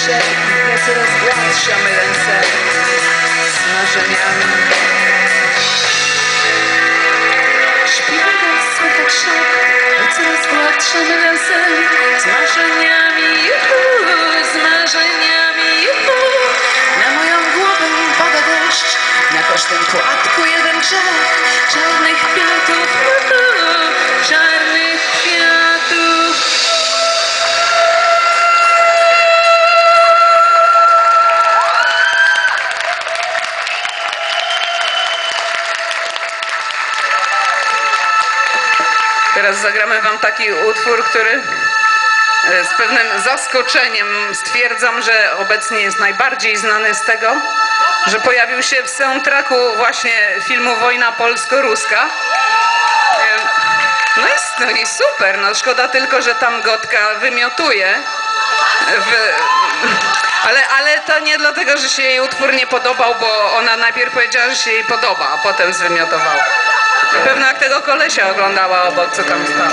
Trzymamy ręce z marzeniami. Śpiewam słychać szok, a coraz gładszym razem z marzeniami, juhu, z marzeniami, Teraz zagramy wam taki utwór, który e, z pewnym zaskoczeniem stwierdzam, że obecnie jest najbardziej znany z tego, że pojawił się w soundtracku właśnie filmu Wojna Polsko-Ruska. E, No jest, no i super, no szkoda tylko, że tam Gotka wymiotuje. W, ale, ale to nie dlatego, że się jej utwór nie podobał, bo ona najpierw powiedziała, że się jej podoba, a potem zwymiotowała. Pewno jak tego kolesia oglądała obok, co tam stał.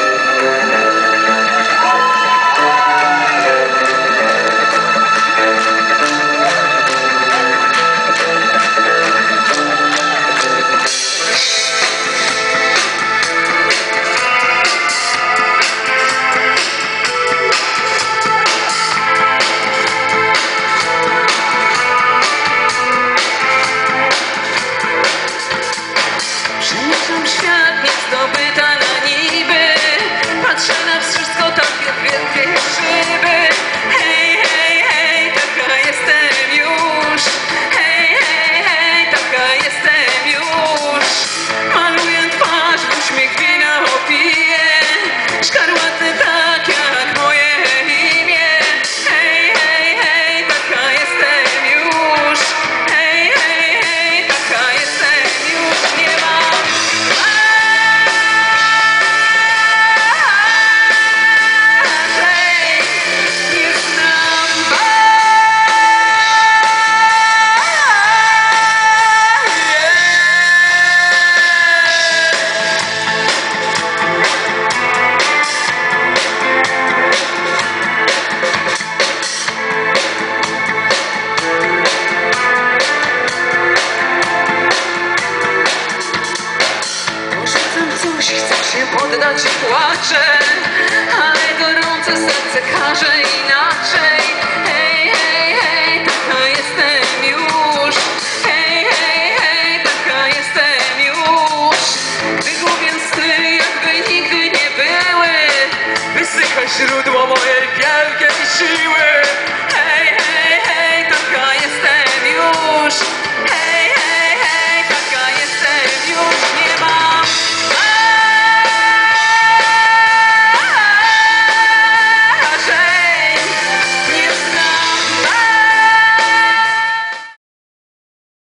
Ale gorące serce każe inaczej. Hej, hej, hej, taka jestem już. Hej, hej, hej, taka jestem już. Wygłupię sny jakby nigdy nie były. Wysycha źródło mojej wielkiej siły.